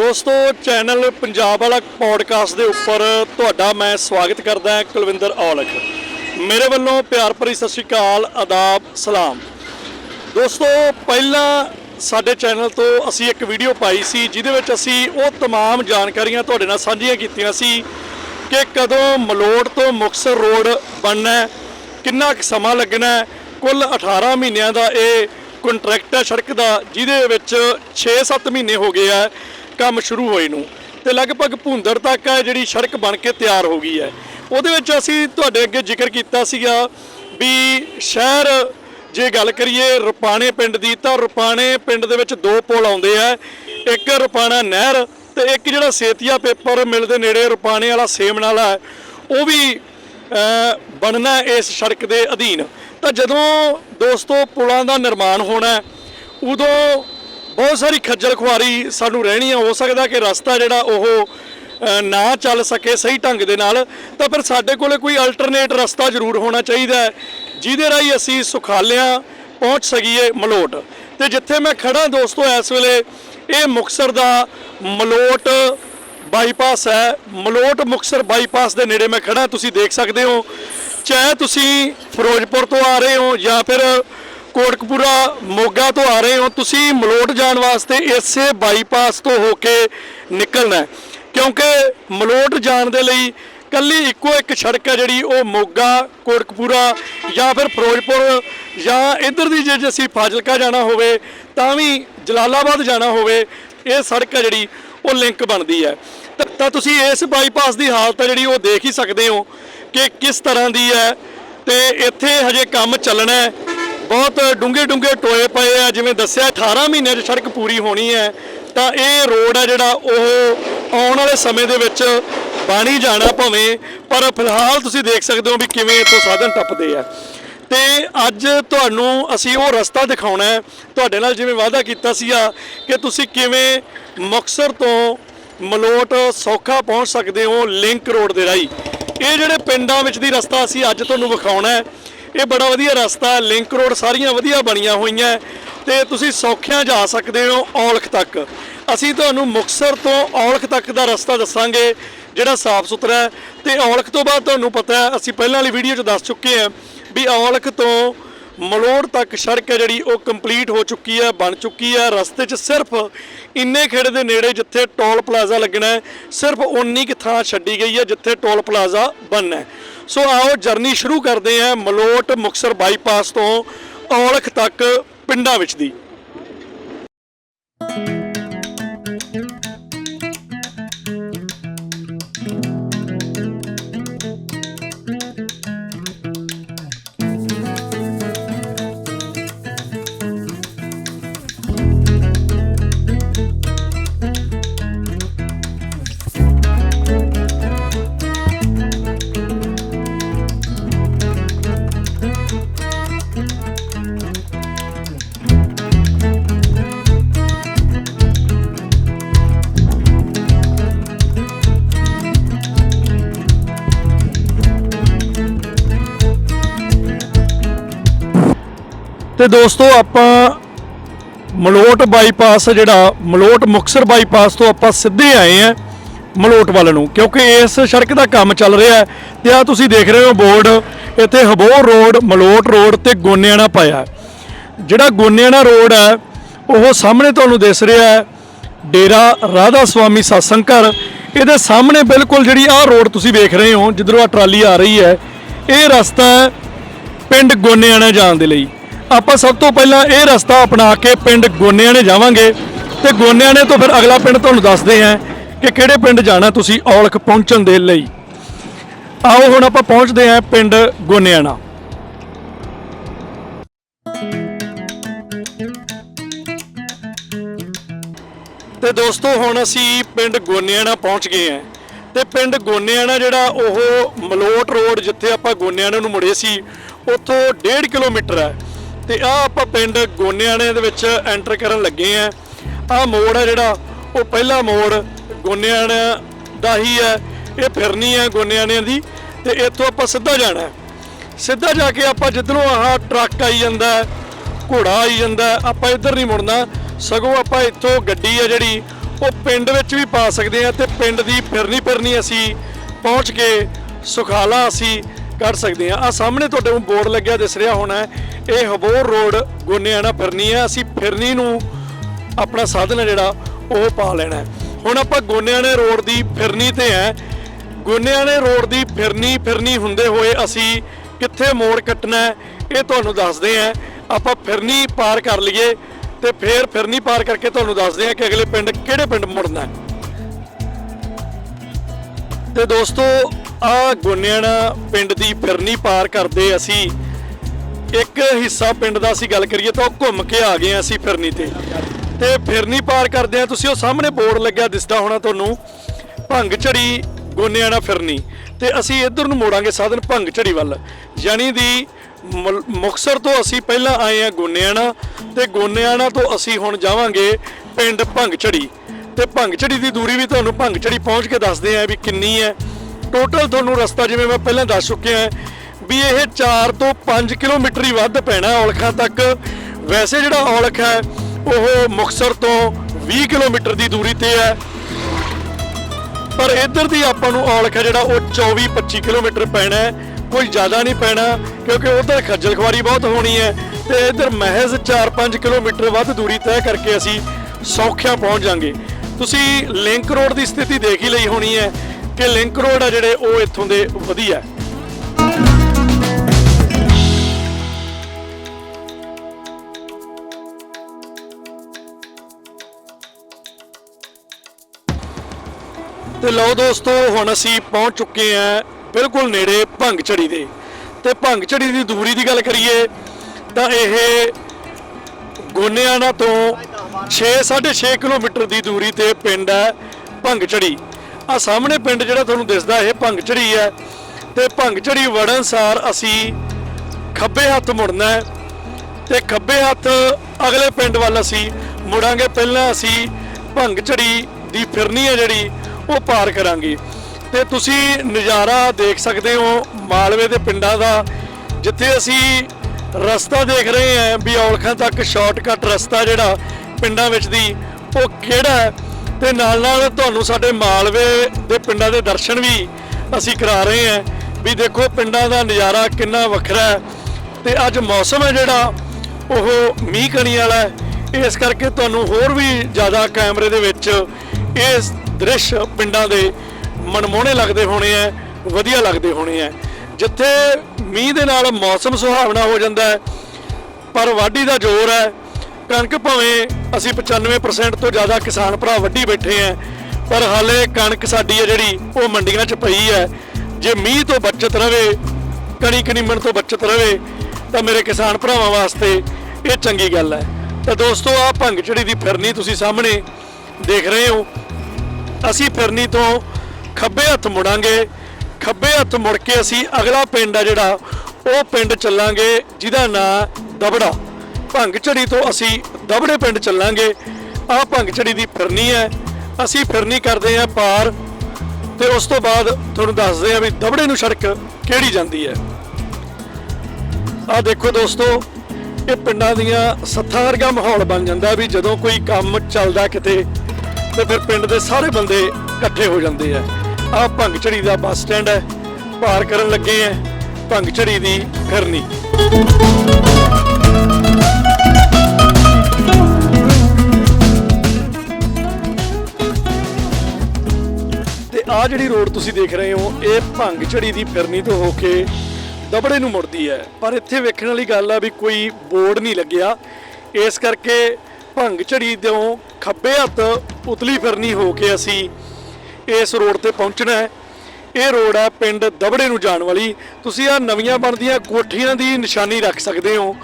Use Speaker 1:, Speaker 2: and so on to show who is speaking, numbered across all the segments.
Speaker 1: ਦੋਸਤੋ ਚੈਨਲ ਪੰਜਾਬ ਵਾਲਾ ਪੌਡਕਾਸਟ ਦੇ ਉੱਪਰ ਤੁਹਾਡਾ ਮੈਂ ਸਵਾਗਤ ਕਰਦਾ ਹਾਂ ਕੁਲਵਿੰਦਰ ਔਲਖ ਮੇਰੇ ਵੱਲੋਂ ਪਿਆਰ ਭਰੀ ਸਤਿ ਸ਼੍ਰੀ ਅਕਾਲ ਆਦਾਬ ਸਲਾਮ ਦੋਸਤੋ ਪਹਿਲਾਂ ਸਾਡੇ ਚੈਨਲ ਤੋਂ ਅਸੀਂ ਇੱਕ ਵੀਡੀਓ ਪਾਈ ਸੀ ਜਿਹਦੇ ਵਿੱਚ ਅਸੀਂ ਉਹ तमाम ਜਾਣਕਾਰੀਆਂ ਤੁਹਾਡੇ ਨਾਲ ਸਾਂਝੀਆਂ ਕੀਤੀਆਂ ਸੀ ਕਿ ਕਦੋਂ ਮਲੋੜ ਤੋਂ ਮੁਕਤਸਰ ਰੋਡ ਬਣਨਾ ਹੈ ਕਿੰਨਾ ਕੁ ਸਮਾਂ ਲੱਗਣਾ ਹੈ ਕੁੱਲ 18 ਮਹੀਨਿਆਂ ਦਾ ਇਹ ਕੰਟਰੈਕਟ ਹੈ ਸੜਕ ਦਾ ਜਿਹਦੇ ਵਿੱਚ 6-7 ਮਹੀਨੇ ਹੋ ਗਏ ਆ ਕੰਮ ਸ਼ੁਰੂ ਹੋਏ ਨੂੰ ਤੇ ਲਗਭਗ ਭੁੰਦਰ ਤੱਕ ਹੈ ਜਿਹੜੀ ਸੜਕ ਬਣ ਕੇ ਤਿਆਰ ਹੋ ਗਈ ਹੈ। ਉਹਦੇ ਵਿੱਚ ਅਸੀਂ ਤੁਹਾਡੇ ਅੱਗੇ ਜ਼ਿਕਰ ਕੀਤਾ ਸੀਗਾ ਵੀ ਸ਼ਹਿਰ ਜੇ ਗੱਲ ਕਰੀਏ ਰੁਪਾਣੇ ਪਿੰਡ ਦੀ ਤਾਂ ਰੁਪਾਣੇ ਪਿੰਡ ਦੇ ਵਿੱਚ ਦੋ ਪੁਲ ਆਉਂਦੇ ਆ, ਇੱਕ ਰੁਪਾਣਾ ਨਹਿਰ ਤੇ ਇੱਕ ਜਿਹੜਾ ਸੇਤੀਆ ਪੇਪਰ ਮਿਲ ਦੇ ਨੇੜੇ ਰੁਪਾਣੇ ਵਾਲਾ ਸੇਮਨ ਨਾਲਾ ਉਹ ਵੀ ਬਣਨਾ ਇਸ ਸੜਕ ਦੇ ਅਧੀਨ। ਤਾਂ ਜਦੋਂ ਦੋਸਤੋ ਪੁਲਾਂ ਦਾ ਨਿਰਮਾਣ ਹੋਣਾ ਉਦੋਂ ਬਹੁਤ ਸਾਰੀ ਖੱਜਲ ਖੁਆਰੀ ਸਾਨੂੰ ਰਹਿਣੀ ਹੈ ਹੋ ਸਕਦਾ ਕਿ ਰਸਤਾ ਜਿਹੜਾ ਉਹ ਨਾ ਚੱਲ ਸਕੇ ਸਹੀ ਢੰਗ ਦੇ ਨਾਲ, ਤਾਂ ਫਿਰ ਸਾਡੇ ਕੋਲੇ ਕੋਈ ਅਲਟਰਨੇਟ ਰਸਤਾ ਜ਼ਰੂਰ ਹੋਣਾ ਚਾਹੀਦਾ ਜਿਹਦੇ ਰਾਹੀਂ ਅਸੀਂ ਸੁਖਾਲਿਆਂ ਪਹੁੰਚ ਸਕੀਏ ਮਲੋਟ। ਤੇ ਜਿੱਥੇ ਮੈਂ ਖੜਾ ਦੋਸਤੋ, ਇਸ ਵੇਲੇ ਇਹ ਮੁਕਸਰ ਦਾ ਮਲੋਟ ਬਾਈਪਾਸ ਹੈ। ਮਲੋਟ ਮੁਕਸਰ ਬਾਈਪਾਸ ਦੇ ਨੇੜੇ ਮੈਂ ਖੜਾ ਤੁਸੀਂ ਦੇਖ ਸਕਦੇ ਹੋ। ਚਾਹੇ ਤੁਸੀਂ ਫਿਰੋਜ਼ਪੁਰ ਤੋਂ ਆ ਰਹੇ ਹੋ ਜਾਂ ਫਿਰ ਕੋਟਕਪੂਰਾ ਮੋਗਾ ਤੋਂ ਆ ਰਹੇ ਹੋ। ਤੁਸੀਂ ਮਲੋਟ ਜਾਣ ਵਾਸਤੇ ਇਸੇ ਬਾਈਪਾਸ ਤੋਂ ਹੋ ਕੇ ਨਿਕਲਣਾ ਕਿਉਂਕਿ ਮਲੋਟ ਜਾਣ ਦੇ ਲਈ ਕੱਲੀ ਇੱਕੋ ਇੱਕ ਸੜਕ ਹੈ ਜਿਹੜੀ ਉਹ ਮੋਗਾ, ਕੋਟਕਪੂਰਾ ਜਾਂ ਫਿਰ ਫਿਰੋਜ਼ਪੁਰ ਜਾਂ ਇੱਧਰ ਦੀ ਜੇ ਜੇ ਅਸੀਂ ਫਾਜ਼ਿਲਕਾ ਜਾਣਾ ਹੋਵੇ, ਤਾਂ ਵੀ ਜਲਾਲਾਬਾਦ ਜਾਣਾ ਹੋਵੇ, ਇਹ ਸੜਕ ਹੈ ਜਿਹੜੀ ਉਹ ਲਿੰਕ ਬਣਦੀ ਹੈ। ਤਾਂ- ਤਾਂ ਤੁਸੀਂ ਇਸ ਬਾਈਪਾਸ ਦੀ ਹਾਲਤ ਹੈ ਜਿਹੜੀ ਉਹ ਦੇਖ ਹੀ ਸਕਦੇ ਹੋ ਕਿ ਕਿਸ ਤਰ੍ਹਾਂ ਦੀ ਹੈ ਤੇ ਇੱਥੇ ਹਜੇ ਕੰਮ ਚੱਲਣਾ ਹੈ। ਬਹੁਤ ਡੂੰਘੇ ਡੂੰਘੇ ਟੋਏ ਪਏ ਆ, ਜਿਵੇਂ ਦੱਸਿਆ 18 ਮਹੀਨਿਆਂ 'ਚ ਸੜਕ ਪੂਰੀ ਹੋਣੀ ਹੈ, ਤਾਂ ਇਹ ਰੋਡ ਹੈ ਜਿਹੜਾ ਉਹ ਆਉਣ ਵਾਲੇ ਸਮੇਂ ਦੇ ਵਿੱਚ ਬਾਣੀ ਜਾਣਾ ਭਾਵੇਂ, ਪਰ ਫਿਲਹਾਲ ਤੁਸੀਂ ਦੇਖ ਸਕਦੇ ਹੋ ਵੀ ਕਿਵੇਂ ਇੱਥੋਂ ਸਾਧਨ ਟੱਪਦੇ ਆ। ਤੇ ਅੱਜ ਤੁਹਾਨੂੰ ਅਸੀਂ ਉਹ ਰਸਤਾ ਦਿਖਾਉਣਾ ਹੈ, ਤੁਹਾਡੇ ਨਾਲ ਜਿਵੇਂ ਵਾਅਦਾ ਕੀਤਾ ਸੀਗਾ ਕਿ ਤੁਸੀਂ ਕਿਵੇਂ ਮੁਕਤਸਰ ਤੋਂ ਮਲੋਟ ਸੌਖਾ ਪਹੁੰਚ ਸਕਦੇ ਹੋ ਲਿੰਕ ਰੋਡ ਦੇ ਰਾਹੀਂ। ਇਹ ਜਿਹੜੇ ਪਿੰਡਾਂ ਵਿੱਚ ਦੀ ਰਸਤਾ ਅਸੀਂ ਅੱਜ ਤੁਹਾਨੂੰ ਵਿਖਾਉਣਾ ਹੈ ਇਹ ਬੜਾ ਵਧੀਆ ਰਸਤਾ ਹੈ ਲਿੰਕ ਰੋਡ ਸਾਰੀਆਂ ਵਧੀਆ ਬਣੀਆਂ ਹੋਈਆਂ ਹੈ ਤੇ ਤੁਸੀਂ ਸੌਖਿਆਂ ਜਾ ਸਕਦੇ ਹੋ ਔਲਖ ਤੱਕ। ਅਸੀਂ ਤੁਹਾਨੂੰ ਮੁਕਤਸਰ ਤੋਂ ਔਲਖ ਤੱਕ ਦਾ ਰਸਤਾ ਦੱਸਾਂਗੇ ਜਿਹੜਾ ਸਾਫ਼ ਸੁਥਰਾ ਹੈ ਤੇ ਔਲਖ ਤੋਂ ਬਾਅਦ ਤੁਹਾਨੂੰ ਪਤਾ ਹੈ, ਅਸੀਂ ਪਹਿਲਾਂ ਵਾਲੀ ਵੀਡੀਓ 'ਚ ਦੱਸ ਚੁੱਕੇ ਹਾਂ ਵੀ ਔਲਖ ਤੋਂ ਮਲੋੜ ਤੱਕ ਸੜਕ ਹੈ ਜਿਹੜੀ ਉਹ ਕੰਪਲੀਟ ਹੋ ਚੁੱਕੀ ਹੈ, ਬਣ ਚੁੱਕੀ ਹੈ। ਰਸਤੇ 'ਚ ਸਿਰਫ ਇੰਨੇ ਖੇੜੇ ਦੇ ਨੇੜੇ ਜਿੱਥੇ ਟੋਲ ਪਲਾਜ਼ਾ ਲੱਗਣਾ ਹੈ, ਸਿਰਫ ਉਨੀ ਕੁ ਥਾਂ ਛੱਡੀ ਗਈ ਹੈ ਜਿੱਥੇ ਟੋਲ ਪਲਾਜ਼ਾ ਬਣਨਾ ਹੈ। ਸੋ ਆਓ ਜਰਨੀ ਸ਼ੁਰੂ ਕਰਦੇ ਹਾਂ ਮਲੋਟ ਮੁਕਸਰ ਬਾਈਪਾਸ ਤੋਂ ਔਲਖ ਤੱਕ ਪਿੰਡਾਂ ਵਿੱਚ ਦੀ। ਤੇ ਦੋਸਤੋ ਆਪਾਂ ਮਲੋਟ ਬਾਈਪਾਸ ਜਿਹੜਾ, ਮਲੋਟ ਮੁਕਸਰ ਬਾਈਪਾਸ ਤੋਂ ਆਪਾਂ ਸਿੱਧੇ ਆਏ ਆ ਮਲੋਟ ਵੱਲ ਨੂੰ, ਕਿਉਂਕਿ ਇਸ ਸੜਕ ਦਾ ਕੰਮ ਚੱਲ ਰਿਹਾ ਹੈ ਤੇ ਆ ਤੁਸੀਂ ਦੇਖ ਰਹੇ ਹੋ ਬੋਰਡ, ਇੱਥੇ ਹਬੋਰ ਰੋਡ, ਮਲੋਟ ਰੋਡ ਤੇ ਗੋਨਿਆਣਾ ਪਾਇਆ ਜਿਹੜਾ ਗੋਨਿਆਣਾ ਰੋਡ ਹੈ, ਉਹ ਸਾਹਮਣੇ ਤੁਹਾਨੂੰ ਦਿਸ ਰਿਹਾ ਹੈ, ਡੇਰਾ ਰਾਧਾ ਸਵਾਮੀ satsang ਘਰ ਇਹਦੇ ਸਾਹਮਣੇ ਬਿਲਕੁਲ ਜਿਹੜੀ ਆਹ ਰੋਡ ਤੁਸੀਂ ਵੇਖ ਰਹੇ ਹੋ, ਜਿੱਧਰੋਂ ਆ ਟਰਾਲੀ ਆ ਰਹੀ ਹੈ, ਇਹ ਰਸਤਾ ਹੈ ਪਿੰਡ ਗੋਨਿਆਣਾ ਜਾਣ ਦੇ ਲਈ। ਆਪਾਂ ਸਭ ਤੋਂ ਪਹਿਲਾਂ ਇਹ ਰਸਤਾ ਅਪਣਾ ਕੇ ਪਿੰਡ ਗੋਨਿਆਣੇ ਜਾਵਾਂਗੇ ਤੇ ਗੋਨਿਆਣੇ ਤੋਂ ਫਿਰ ਅਗਲਾ ਪਿੰਡ ਤੁਹਾਨੂੰ ਦੱਸਦੇ ਹਾਂ ਕਿ ਕਿਹੜੇ ਪਿੰਡ ਜਾਣਾ ਤੁਸੀਂ ਔਲਖ ਪਹੁੰਚਣ ਦੇ ਲਈ। ਆਓ ਹੁਣ ਆਪਾਂ ਪਹੁੰਚਦੇ ਹਾਂ ਪਿੰਡ ਗੋਨਿਆਣਾ ਤੇ ਦੋਸਤੋ ਹੁਣ ਅਸੀਂ ਪਿੰਡ ਗੋਨਿਆਣਾ ਪਹੁੰਚ ਗਏ ਹਾਂ। ਤੇ ਪਿੰਡ ਗੋਨਿਆਣਾ ਜਿਹੜਾ ਉਹ ਮਲੋਟ ਰੋਡ ਜਿੱਥੇ ਆਪਾਂ ਗੋਨਿਆਣਾ ਨੂੰ ਮੁੜੇ ਸੀ, ਉੱਥੋਂ 1.5 ਕਿਲੋਮੀਟਰ ਹੈ। ਤੇ ਆ ਆਪਾਂ ਪਿੰਡ ਗੋਨਿਆਣੇ ਦੇ ਵਿੱਚ ਐਂਟਰ ਕਰਨ ਲੱਗੇ ਆ। ਆ ਮੋੜ ਹੈ ਜਿਹੜਾ, ਉਹ ਪਹਿਲਾ ਮੋੜ ਗੋਨਿਆਣਾ ਦਾ ਹੀ ਹੈ ਇਹ ਫਿਰਨੀ ਹੈ ਗੋਨਿਆਣਿਆਂ ਦੀ ਤੇ ਇੱਥੋਂ ਆਪਾਂ ਸਿੱਧਾ ਜਾਣਾ। ਸਿੱਧਾ ਜਾ ਕੇ ਆਪਾਂ ਜਿੱਧਰੋਂ ਆਹ ਟਰੱਕ ਆਈ ਜਾਂਦਾ, ਘੋੜਾ ਆਈ ਜਾਂਦਾ, ਆਪਾਂ ਇੱਧਰ ਨਹੀਂ ਮੁੜਨਾ। ਸਗੋਂ ਆਪਾਂ ਇੱਥੋਂ ਗੱਡੀ ਹੈ ਜਿਹੜੀ, ਉਹ ਪਿੰਡ ਵਿੱਚ ਵੀ ਪਾ ਸਕਦੇ ਆ ਤੇ ਪਿੰਡ ਦੀ ਫਿਰਨੀ ਫਿਰਨੀ ਅਸੀਂ ਪਹੁੰਚ ਕੇ ਸੁਖਾਲਾ ਅਸੀਂ ਕੱਢ ਸਕਦੇ ਆ। ਆ ਸਾਹਮਣੇ ਤੁਹਾਡੇ ਨੂੰ ਬੋਰਡ ਲੱਗਿਆ ਦਿਸ ਰਿਹਾ ਹੋਣਾ। ਇਹ ਹਬੋਰ ਰੋਡ ਗੋਨਿਆਣਾ ਫਿਰਨੀ ਹੈ। ਅਸੀਂ ਫਿਰਨੀ ਨੂੰ ਆਪਣਾ ਸਾਧਨ ਹੈ ਜਿਹੜਾ, ਉਹ ਪਾ ਲੈਣਾ ਹੁਣ ਆਪਾਂ ਗੋਨਿਆਣੇ ਰੋਡ ਦੀ ਫਿਰਨੀ ਤੇ ਹੈ। ਗੋਨਿਆਣੇ ਰੋਡ ਦੀ ਫਿਰਨੀ ਫਿਰਨੀ ਹੁੰਦੇ ਹੋਏ ਅਸੀਂ ਕਿੱਥੇ ਮੋੜ ਕੱਟਣਾ ਇਹ ਤੁਹਾਨੂੰ ਦੱਸਦੇ ਹਾਂ। ਆਪਾਂ ਫਿਰਨੀ ਪਾਰ ਕਰ ਲਈਏ ਤੇ ਫੇਰ ਫਿਰਨੀ ਪਾਰ ਕਰਕੇ ਤੁਹਾਨੂੰ ਦੱਸਦੇ ਹਾਂ ਕਿ ਅਗਲੇ ਪਿੰਡ ਕਿਹੜੇ ਪਿੰਡ ਮੁੜਨਾ ਹੈ। ਤੇ ਦੋਸਤੋ ਆ ਗੋਨਿਆਣਾ ਪਿੰਡ ਦੀ ਫਿਰਨੀ ਪਾਰ ਕਰਦੇ ਅਸੀਂ ਇੱਕ ਹਿੱਸਾ ਪਿੰਡ ਦਾ ਅਸੀਂ ਗੱਲ ਕਰੀਏ ਤਾਂ ਉਹ ਘੁੰਮ ਕੇ ਆ ਗਏ ਹਾਂ ਅਸੀਂ ਫਿਰਨੀ ਤੇ। ਤੇ ਫਿਰਨੀ ਪਾਰ ਕਰਦੇ ਆ ਤੁਸੀਂ ਉਹ ਸਾਹਮਣੇ ਬੋਰਡ ਲੱਗਿਆ ਦਿਸਦਾ ਹੋਣਾ ਤੁਹਾਨੂੰ ਭੰਗ ਝੜੀ ਗੋਨਿਆਣਾ ਫਿਰਨੀ। ਤੇ ਅਸੀਂ ਇੱਧਰ ਨੂੰ ਮੋੜਾਂਗੇ ਸਾਧਨ ਭੰਗ ਝੜੀ ਵੱਲ। ਯਾਨੀ ਦੀ ਮੁਲ- ਮੁਕਤਸਰ ਤੋਂ ਅਸੀਂ ਪਹਿਲਾਂ ਆਏ ਆ ਗੋਨਿਆਣਾ ਤੇ ਗੋਨਿਆਣਾ ਤੋਂ ਅਸੀਂ ਹੁਣ ਜਾਵਾਂਗੇ ਪਿੰਡ ਭੰਗ ਝੜੀ ਤੇ ਭੰਗ ਝੜੀ ਦੀ ਦੂਰੀ ਵੀ ਤੁਹਾਨੂੰ ਭੰਗ ਝੜੀ ਪਹੁੰਚ ਕੇ ਦੱਸਦੇ ਆ ਵੀ ਕਿੰਨੀ ਹੈ। ਟੋਟਲ ਤੁਹਾਨੂੰ ਰਸਤਾ ਜਿਵੇਂ ਮੈਂ ਪਹਿਲਾਂ ਦੱਸ ਚੁੱਕਿਆ ਵੀ ਇਹ 4 ਤੋਂ 5 ਕਿਲੋਮੀਟਰ ਹੀ ਵੱਧ ਪੈਣਾ ਔਲਖਾਂ ਤੱਕ। ਵੈਸੇ ਜਿਹੜਾ ਔਲਖ ਹੈ, ਉਹ ਮੁਕਤਸਰ ਤੋਂ 20 ਕਿਲੋਮੀਟਰ ਦੀ ਦੂਰੀ ਤੇ ਹੈ। ਪਰ ਇੱਧਰ ਦੀ ਆਪਾਂ ਨੂੰ ਔਲਖ ਹੈ ਜਿਹੜਾ, ਉਹ 24 25 ਕਿਲੋਮੀਟਰ ਪੈਣਾ ਕੋਈ ਜ਼ਿਆਦਾ ਨਹੀਂ ਪੈਣਾ, ਕਿਉਂਕਿ ਉਧਰ ਖੱਜਲ ਖਵਾਰੀ ਬਹੁਤ ਹੋਣੀ ਹੈ ਤੇ ਇੱਧਰ ਮਹਿਜ਼ 4-5 ਕਿਲੋਮੀਟਰ ਵੱਧ ਦੂਰੀ ਤੈਅ ਕਰਕੇ ਅਸੀਂ ਸੌਖਿਆ ਪਹੁੰਚ ਜਾਾਂਗੇ। ਤੁਸੀਂ ਲਿੰਕ ਰੋਡ ਦੀ ਸਥਿਤੀ ਦੇਖ ਹੀ ਲਈ ਹੋਣੀ ਹੈ ਕਿ ਲਿੰਕ ਰੋਡ ਆ ਜਿਹੜੇ, ਉਹ ਇੱਥੋਂ ਦੇ ਵਧੀਆ ਤੇ ਲਓ ਦੋਸਤੋ, ਹੁਣ ਅਸੀਂ ਪਹੁੰਚ ਚੁੱਕੇ ਹਾਂ ਬਿਲਕੁਲ ਨੇੜੇ ਭੰਗ ਝੜੀ ਦੇ। ਤੇ ਭੰਗ ਝੜੀ ਦੀ ਦੂਰੀ ਦੀ ਗੱਲ ਕਰੀਏ, ਤਾਂ ਇਹ ਗੋਨਿਆਣਾ ਤੋਂ 6-6.5 ਕਿਲੋਮੀਟਰ ਦੀ ਦੂਰੀ ਤੇ ਪਿੰਡ ਹੈ ਭੰਗ ਝੜੀ ਆ ਸਾਹਮਣੇ ਪਿੰਡ ਜਿਹੜਾ ਤੁਹਾਨੂੰ ਦਿਸਦਾ, ਇਹ ਭੰਗ ਝੜੀ ਹੈ। ਤੇ ਭੰਗ ਝੜੀ ਵੜਨਸਾਰ ਅਸੀਂ ਖੱਬੇ ਹੱਥ ਮੁੜਨਾ ਹੈ ਤੇ ਖੱਬੇ ਹੱਥ ਅਗਲੇ ਪਿੰਡ ਵੱਲ ਅਸੀਂ ਮੁੜਾਂਗੇ। ਪਹਿਲਾਂ ਅਸੀਂ ਭੰਗ ਝੜੀ ਦੀ ਫਿਰਨੀ ਹੈ ਜਿਹੜੀ ਉਹ ਪਾਰ ਕਰਾਂਗੇ। ਤੇ ਤੁਸੀਂ ਨਜ਼ਾਰਾ ਦੇਖ ਸਕਦੇ ਹੋ ਮਾਲਵੇ ਦੇ ਪਿੰਡਾਂ ਦਾ, ਜਿੱਥੇ ਅਸੀਂ ਰਸਤਾ ਦੇਖ ਰਹੇ ਹਾਂ ਵੀ ਔਲਖਾਂ ਤੱਕ ਸ਼ਾਰਟਕਟ ਰਸਤਾ ਜਿਹੜਾ ਪਿੰਡਾਂ ਵਿੱਚ ਦੀ, ਉਹ ਕਿਹੜਾ ਹੈ? ਤੇ ਨਾਲ ਨਾਲ ਤੁਹਾਨੂੰ ਸਾਡੇ ਮਾਲਵੇ ਦੇ ਪਿੰਡਾਂ ਦੇ ਦਰਸ਼ਨ ਵੀ ਅਸੀਂ ਕਰਾ ਰਹੇ ਹਾਂ ਵੀ ਦੇਖੋ ਪਿੰਡਾਂ ਦਾ ਨਜ਼ਾਰਾ ਕਿੰਨਾ ਵੱਖਰਾ ਹੈ। ਤੇ ਅੱਜ ਮੌਸਮ ਹੈ ਜਿਹੜਾ, ਉਹ ਮੀਂਹ ਕਣੀ ਵਾਲਾ ਇਸ ਕਰਕੇ ਤੁਹਾਨੂੰ ਹੋਰ ਵੀ ਜ਼ਿਆਦਾ ਕੈਮਰੇ ਦੇ ਵਿੱਚ ਇਸ ਦ੍ਰਿਸ਼ ਪਿੰਡਾਂ ਦੇ ਮਨਮੋਹਣੇ ਲੱਗਦੇ ਹੋਣੇ ਆ ਵਧੀਆ ਲੱਗਦੇ ਹੋਣੇ ਆ ਜਿੱਥੇ ਮੀਂਹ ਦੇ ਨਾਲ ਮੌਸਮ ਸੁਹਾਵਣਾ ਹੋ ਜਾਂਦਾ ਹੈ ਪਰ ਵਾਢੀ ਦਾ ਜ਼ੋਰ ਹੈ ਕਣਕ ਭਾਵੇਂ ਅਸੀਂ 95% ਤੋਂ ਜ਼ਿਆਦਾ ਕਿਸਾਨ ਭਰਾ ਵੱਢੀ ਬੈਠੇ ਆ ਪਰ ਹਾਲੇ ਕਣਕ ਸਾਡੀ ਹੈ ਜਿਹੜੀ, ਉਹ ਮੰਡੀਆਂ 'ਚ ਪਈ ਹੈ ਜੇ ਮੀਂਹ ਤੋਂ ਬਚਤ ਰਵੇ, ਕਣੀ ਕਣੀਮਣ ਤੋਂ ਬਚਤ ਰਵੇ, ਤਾਂ ਮੇਰੇ ਕਿਸਾਨ ਭਰਾਵਾਂ ਵਾਸਤੇ ਇਹ ਚੰਗੀ ਗੱਲ ਹੈ ਤਾਂ ਦੋਸਤੋ ਆ ਭੰਗ ਝੜੀ ਦੀ ਫਿਰਨੀ ਤੁਸੀਂ ਸਾਹਮਣੇ ਦੇਖ ਰਹੇ ਹੋ। ਅਸੀਂ ਫਿਰਨੀ ਤੋਂ ਖੱਬੇ ਹੱਥ ਮੁੜਾਂਗੇ, ਖੱਬੇ ਹੱਥ ਮੁੜ ਕੇ ਅਸੀਂ ਅਗਲਾ ਪਿੰਡ ਆ ਜਿਹੜਾ, ਉਹ ਪਿੰਡ ਚੱਲਾਂਗੇ, ਜਿਹਦਾ ਨਾਂ ਦਬੜਾ। ਭੰਗਝੜੀ ਤੋਂ ਅਸੀਂ ਦਬੜੇ ਪਿੰਡ ਚੱਲਾਂਗੇ। ਆਹ ਭੰਗਝੜੀ ਦੀ ਫਿਰਨੀ ਹੈ। ਅਸੀਂ ਫਿਰਨੀ ਕਰਦੇ ਹਾਂ ਪਾਰ ਤੇ ਉਸ ਤੋਂ ਬਾਅਦ ਤੁਹਾਨੂੰ ਦੱਸਦੇ ਆ ਵੀ ਦਬੜੇ ਨੂੰ ਸੜਕ ਕਿਹੜੀ ਜਾਂਦੀ ਹੈ। ਆਹ ਦੇਖੋ ਦੋਸਤੋ, ਇਹ ਪਿੰਡਾਂ ਦੀਆਂ ਸੱਥਾਂ ਵਰਗਾ ਮਾਹੌਲ ਬਣ ਜਾਂਦਾ ਵੀ ਜਦੋਂ ਕੋਈ ਕੰਮ ਚੱਲਦਾ ਕਿਤੇ ਤੇ ਫਿਰ ਪਿੰਡ ਦੇ ਸਾਰੇ ਬੰਦੇ ਇਕੱਠੇ ਹੋ ਜਾਂਦੇ ਆ। ਆਹ ਭੰਗਝੜੀ ਦਾ ਬੱਸ ਸਟੈਂਡ ਹੈ, ਪਾਰ ਕਰਨ ਲੱਗੇ ਆ। ਭੰਗਝੜੀ ਦੀ ਫਿਰਨੀ। ਤੇ ਆ ਜਿਹੜੀ ਰੋਡ ਤੁਸੀਂ ਦੇਖ ਰਹੇ ਹੋ, ਇਹ ਭੰਗਝੜੀ ਦੀ ਫਿਰਨੀ ਤੋਂ ਹੋ ਕੇ ਦਬੜੇ ਨੂੰ ਮੁੜਦੀ ਹੈ। ਪਰ ਇੱਥੇ ਵੇਖਣ ਵਾਲੀ ਗੱਲ ਆ ਵੀ ਕੋਈ ਬੋਰਡ ਨਹੀਂ ਲੱਗਿਆ। ਇਸ ਕਰਕੇ ਭੰਗ ਝੜੀ ਤੋਂ ਖੱਬੇ ਹੱਥ ਉਤਲੀ ਫਿਰਨੀ ਹੋ ਕੇ ਅਸੀਂ ਇਸ ਰੋਡ ਤੇ ਪਹੁੰਚਣਾ ਹੈ। ਇਹ ਰੋਡ ਹੈ ਪਿੰਡ ਦਬੜੇ ਨੂੰ ਜਾਣ ਵਾਲੀ। ਤੁਸੀਂ ਆ ਨਵੀਆਂ ਬਣਦੀਆਂ ਕੋਠੀਆਂ ਦੀ ਨਿਸ਼ਾਨੀ ਰੱਖ ਸਕਦੇ ਹੋ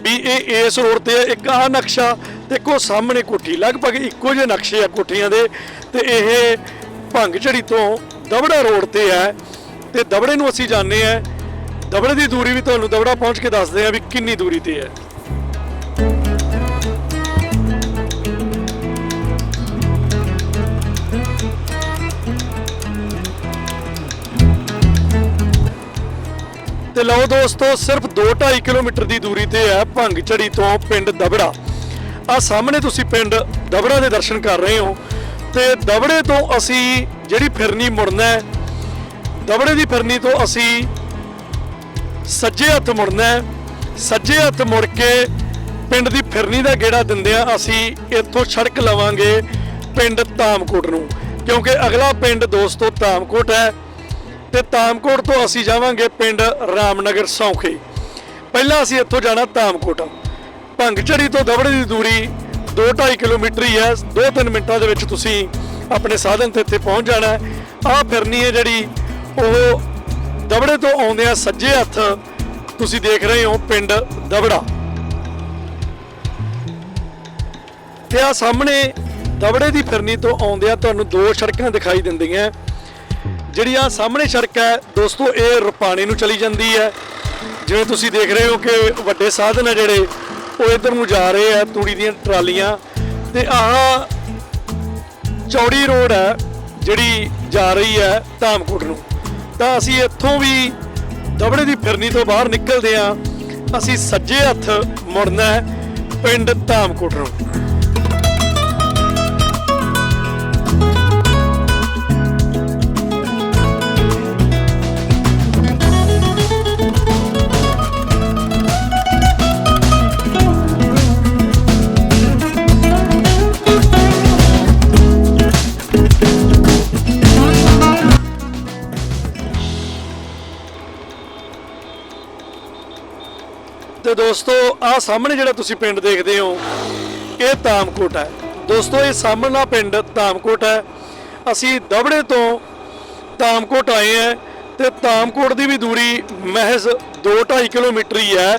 Speaker 1: ਵੀ ਇਹ ਇਸ ਰੋਡ ਤੇ ਹੈ। ਇੱਕ ਆ ਨਕਸ਼ਾ ਤੇ ਇੱਕੋ ਸਾਹਮਣੇ ਕੋਠੀ, ਲਗਭਗ ਇੱਕੋ ਜਿਹੇ ਨਕਸ਼ੇ ਆ ਕੋਠੀਆਂ ਦੇ। ਤੇ ਇਹ ਭੰਗ ਝੜੀ ਤੋਂ ਦਬੜਾ ਰੋਡ ਤੇ ਹੈ। ਤੇ ਦਬੜੇ ਨੂੰ ਅਸੀਂ ਜਾਣਦੇ ਆ ਦਬੜੇ ਦੀ ਦੂਰੀ ਵੀ ਤੁਹਾਨੂੰ ਦਬੜਾ ਪਹੁੰਚ ਕੇ ਦੱਸਦੇ ਆ ਵੀ ਕਿੰਨੀ ਦੂਰੀ ਤੇ ਹੈ। ਤੇ ਲਓ ਦੋਸਤੋ, ਸਿਰਫ 2.5 ਕਿਲੋਮੀਟਰ ਦੀ ਦੂਰੀ ਤੇ ਹੈ ਭੰਗਝੜੀ ਤੋਂ ਪਿੰਡ ਦਬੜਾ। ਆ ਸਾਹਮਣੇ ਤੁਸੀਂ ਪਿੰਡ ਦਬੜਾ ਦੇ ਦਰਸ਼ਨ ਕਰ ਰਹੇ ਹੋ ਤੇ ਦਬੜੇ ਤੋਂ ਅਸੀਂ ਜਿਹੜੀ ਫਿਰਨੀ ਮੁੜਨਾ ਹੈ, ਦਬੜੇ ਦੀ ਫਿਰਨੀ ਤੋਂ ਅਸੀਂ ਸੱਜੇ ਹੱਥ ਮੁੜਨਾ ਹੈ। ਸੱਜੇ ਹੱਥ ਮੁੜ ਕੇ ਪਿੰਡ ਦੀ ਫਿਰਨੀ ਦਾ ਗੇੜਾ ਦਿੰਦੇ ਆ ਅਸੀਂ, ਇੱਥੋਂ ਸੜਕ ਲਵਾਂਗੇ ਪਿੰਡ ਧਾਮਕੋਟ ਨੂੰ। ਕਿਉਂਕਿ ਅਗਲਾ ਪਿੰਡ ਦੋਸਤੋ ਧਾਮਕੋਟ ਹੈ ਤੇ ਤਾਮਕੋਟ ਤੋਂ ਅਸੀਂ ਜਾਵਾਂਗੇ ਪਿੰਡ ਰਾਮਨਗਰ ਸੌਂਖੇ। ਪਹਿਲਾਂ ਅਸੀਂ ਇੱਥੋਂ ਜਾਣਾ ਤਾਮਕੋਟ ਭੰਗਝੜੀ ਤੋਂ ਦਬੜੇ ਦੀ ਦੂਰੀ 2.5 ਕਿਲੋਮੀਟਰ ਹੀ ਹੈ। 2-3 ਮਿੰਟਾਂ ਦੇ ਵਿੱਚ ਤੁਸੀਂ ਆਪਣੇ ਸਾਧਨ ਤੇ ਇੱਥੇ ਪਹੁੰਚ ਜਾਣਾ ਆਹ ਫਿਰਨੀ ਹੈ ਜਿਹੜੀ ਉਹ ਦਬੜੇ ਤੋਂ ਆਉਂਦੇ ਆ ਸੱਜੇ ਹੱਥ। ਤੁਸੀਂ ਦੇਖ ਰਹੇ ਹੋ ਪਿੰਡ ਦਬੜਾ ਤੇ ਆ ਸਾਹਮਣੇ ਦਬੜੇ ਦੀ ਫਿਰਨੀ ਤੋਂ ਆਉਂਦੇ ਆ। ਤੁਹਾਨੂੰ ਦੋ ਸੜਕਾਂ ਦਿਖਾਈ ਦਿੰਦੀਆਂ। ਜਿਹੜੀ ਆ ਸਾਹਮਣੇ ਸੜਕ ਹੈ, ਦੋਸਤੋ, ਇਹ ਰੁਪਾਣੇ ਨੂੰ ਚਲੀ ਜਾਂਦੀ ਹੈ। ਜਿਵੇਂ ਤੁਸੀਂ ਦੇਖ ਰਹੇ ਹੋ ਕਿ ਵੱਡੇ ਸਾਧਨ ਆ ਜਿਹੜੇ, ਉਹ ਇਧਰ ਨੂੰ ਜਾ ਰਹੇ ਆ, ਤੂੜੀ ਦੀਆਂ ਟਰਾਲੀਆਂ। ਤੇ ਆਹ ਚੌੜੀ ਰੋਡ ਹੈ, ਜਿਹੜੀ ਜਾ ਰਹੀ ਹੈ ਧਾਮਕੋਟ ਨੂੰ। ਤਾਂ ਅਸੀਂ ਇੱਥੋਂ ਵੀ ਦਬੜੇ ਦੀ ਫਿਰਨੀ ਤੋਂ ਬਾਹਰ ਨਿਕਲਦੇ ਆ ਅਸੀਂ ਸੱਜੇ ਹੱਥ ਮੁੜਨਾ ਪਿੰਡ ਧਾਮਕੋਟ ਨੂੰ। ਤੇ ਦੋਸਤੋ, ਆਹ ਸਾਹਮਣੇ ਜਿਹੜਾ ਤੁਸੀਂ ਪਿੰਡ ਦੇਖਦੇ ਹੋ, ਇਹ ਤਾਮਕੋਟ ਹੈ। ਦੋਸਤੋ, ਇਹ ਸਾਹਮਣਾ ਪਿੰਡ ਤਾਮਕੋਟ ਹੈ। ਅਸੀਂ ਦਬੜੇ ਤੋਂ ਤਾਮਕੋਟ ਆਏ ਹਾਂ ਤੇ ਤਾਮਕੋਟ ਦੀ ਵੀ ਦੂਰੀ ਮਹਿਜ਼ 2.5 ਕਿਲੋਮੀਟਰ ਹੀ ਹੈ।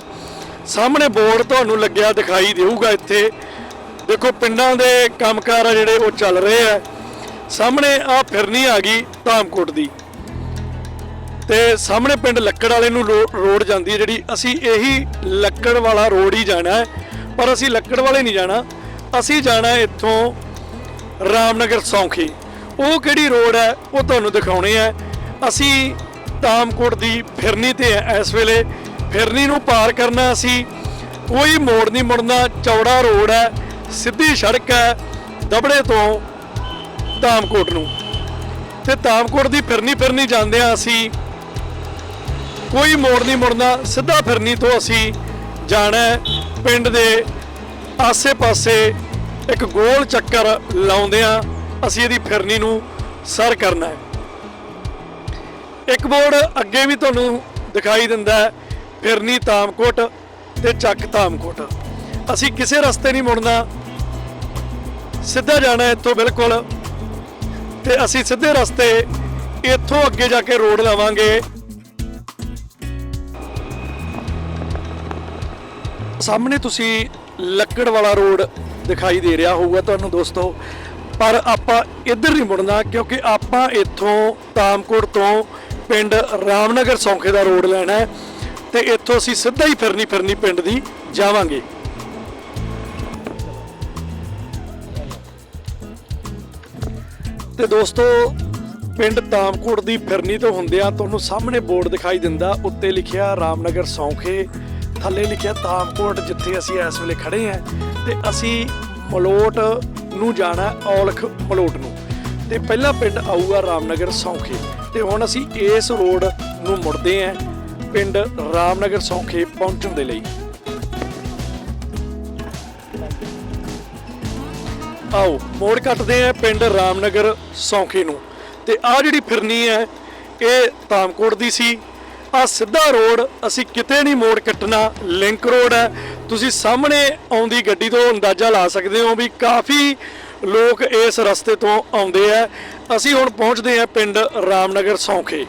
Speaker 1: ਸਾਹਮਣੇ ਬੋਰਡ ਤੁਹਾਨੂੰ ਲੱਗਿਆ ਦਿਖਾਈ ਦੇਊਗਾ ਇੱਥੇ। ਦੇਖੋ, ਪਿੰਡਾਂ ਦੇ ਕੰਮਕਾਰ ਆ ਜਿਹੜੇ, ਉਹ ਚੱਲ ਰਹੇ ਆ। ਸਾਹਮਣੇ ਆ ਫਿਰਨੀ ਆ ਗਈ ਧਾਮਕੋਟ ਦੀ। ਤੇ ਸਾਹਮਣੇ ਪਿੰਡ ਲੱਕੜ ਵਾਲੇ ਨੂੰ ਰੋ- ਰੋਡ ਜਾਂਦੀ ਹੈ ਜਿਹੜੀ ਅਸੀਂ ਇਹੀ ਲੱਕੜ ਵਾਲਾ ਰੋਡ ਹੀ ਜਾਣਾ ਹੈ, ਪਰ ਅਸੀਂ ਲੱਕੜ ਵਾਲੇ ਨਹੀਂ ਜਾਣਾ। ਅਸੀਂ ਜਾਣਾ ਇੱਥੋਂ ਰਾਮਨਗਰ ਸੌਂਖੀ। ਉਹ ਕਿਹੜੀ ਰੋਡ ਹੈ, ਉਹ ਤੁਹਾਨੂੰ ਦਿਖਾਉਣੇ ਹੈ। ਅਸੀਂ ਤਾਮਕੋਟ ਦੀ ਫਿਰਨੀ ਤੇ ਹੈ ਇਸ ਵੇਲੇ। ਫਿਰਨੀ ਨੂੰ ਪਾਰ ਕਰਨਾ ਅਸੀਂ, ਕੋਈ ਮੋੜ ਨਹੀਂ ਮੁੜਨਾ। ਚੌੜਾ ਰੋਡ ਹੈ, ਸਿੱਧੀ ਸੜਕ ਹੈ, ਦਬੜੇ ਤੋਂ ਤਾਮਕੋਟ ਨੂੰ। ਤੇ ਤਾਮਕੋਟ ਦੀ ਫਿਰਨੀ ਫਿਰਨੀ ਜਾਂਦੇ ਆ ਅਸੀਂ। ਕੋਈ ਮੋੜ ਨਹੀਂ ਮੁੜਨਾ, ਸਿੱਧਾ ਫਿਰਨੀ ਤੋਂ ਅਸੀਂ ਜਾਣਾ ਪਿੰਡ ਦੇ ਆਸੇ-ਪਾਸੇ ਇੱਕ ਗੋਲ ਚੱਕਰ ਲਾਉਂਦੇ ਆ ਅਸੀਂ ਇਹਦੀ ਫਿਰਨੀ ਨੂੰ ਸਰ ਕਰਨਾ ਹੈ। ਇੱਕ ਬੋਰਡ ਅੱਗੇ ਵੀ ਤੁਹਾਨੂੰ ਦਿਖਾਈ ਦਿੰਦਾ ਹੈ, ਫਿਰਨੀ ਤਾਮਕੋਟ ਤੇ ਚੱਕ ਤਾਮਕੋਟ ਅਸੀਂ ਕਿਸੇ ਰਸਤੇ ਨਹੀਂ ਮੁੜਨਾ, ਸਿੱਧਾ ਜਾਣਾ ਇੱਥੋਂ ਬਿਲਕੁਲ ਤੇ ਅਸੀਂ ਸਿੱਧੇ ਰਸਤੇ ਇੱਥੋਂ ਅੱਗੇ ਜਾ ਕੇ ਰੋਡ ਲਾਵਾਂਗੇ। ਸਾਹਮਣੇ ਤੁਸੀਂ ਲੱਕੜ ਵਾਲਾ ਰੋਡ ਦਿਖਾਈ ਦੇ ਰਿਹਾ ਹੋਊਗਾ ਤੁਹਾਨੂੰ ਦੋਸਤੋ। ਪਰ ਆਪਾਂ ਇੱਧਰ ਨਹੀਂ ਮੁੜਨਾ ਕਿਉਂਕਿ ਆਪਾਂ ਇੱਥੋਂ ਤਾਮਕੋਟ ਤੋਂ ਪਿੰਡ ਰਾਮਨਗਰ ਸੌਂਖੇ ਦਾ ਰੋਡ ਲੈਣਾ ਹੈ ਤੇ ਇੱਥੋਂ ਅਸੀਂ ਸਿੱਧਾ ਹੀ ਫਿਰਨੀ ਫਿਰਨੀ ਪਿੰਡ ਦੀ ਜਾਵਾਂਗੇ। ਤੇ ਦੋਸਤੋ, ਪਿੰਡ ਤਾਮਕੋਟ ਦੀ ਫਿਰਨੀ ਤੋਂ ਹੁੰਦਿਆਂ ਤੁਹਾਨੂੰ ਸਾਹਮਣੇ ਬੋਰਡ ਦਿਖਾਈ ਦਿੰਦਾ, ਉੱਤੇ ਲਿਖਿਆ ਰਾਮਨਗਰ ਸੌਂਖੇ ਥੱਲੇ ਲਿਖਿਆ ਤਾਮਕੋਟ ਜਿੱਥੇ ਅਸੀਂ ਇਸ ਵੇਲੇ ਖੜੇ ਆਂ ਤੇ ਅਸੀਂ ਮਲੋਟ ਨੂੰ ਜਾਣਾ ਔਲਖ ਮਲੋਟ ਨੂੰ। ਤੇ ਪਹਿਲਾ ਪਿੰਡ ਆਊਗਾ ਰਾਮਨਗਰ ਸੌਂਖੇ ਤੇ ਹੁਣ ਅਸੀਂ ਇਸ ਰੋਡ ਨੂੰ ਮੁੜਦੇ ਆਂ ਪਿੰਡ ਰਾਮਨਗਰ ਸੌਂਖੇ ਪਹੁੰਚਣ ਦੇ ਲਈ। ਆਓ, ਮੋੜ ਕੱਟਦੇ ਆ ਪਿੰਡ ਰਾਮਨਗਰ ਸੌਂਖੇ ਨੂੰ। ਤੇ ਆ ਜਿਹੜੀ ਫਿਰਨੀ ਹੈ, ਇਹ ਤਾਮਕੋਟ ਦੀ ਸੀ। ਆ ਸਿੱਧਾ ਰੋਡ, ਅਸੀਂ ਕਿਤੇ ਨਹੀਂ ਮੋੜ ਕੱਟਣਾ ਲਿੰਕ ਰੋਡ ਹੈ। ਤੁਸੀਂ ਸਾਹਮਣੇ ਆਉਂਦੀ ਗੱਡੀ ਤੋਂ ਅੰਦਾਜ਼ਾ ਲਾ ਸਕਦੇ ਹੋ ਵੀ ਕਾਫੀ ਲੋਕ ਇਸ ਰਸਤੇ ਤੋਂ ਆਉਂਦੇ ਆ। ਅਸੀਂ ਹੁਣ ਪਹੁੰਚਦੇ ਆ ਪਿੰਡ ਰਾਮਨਗਰ ਸੌਂਖੇ।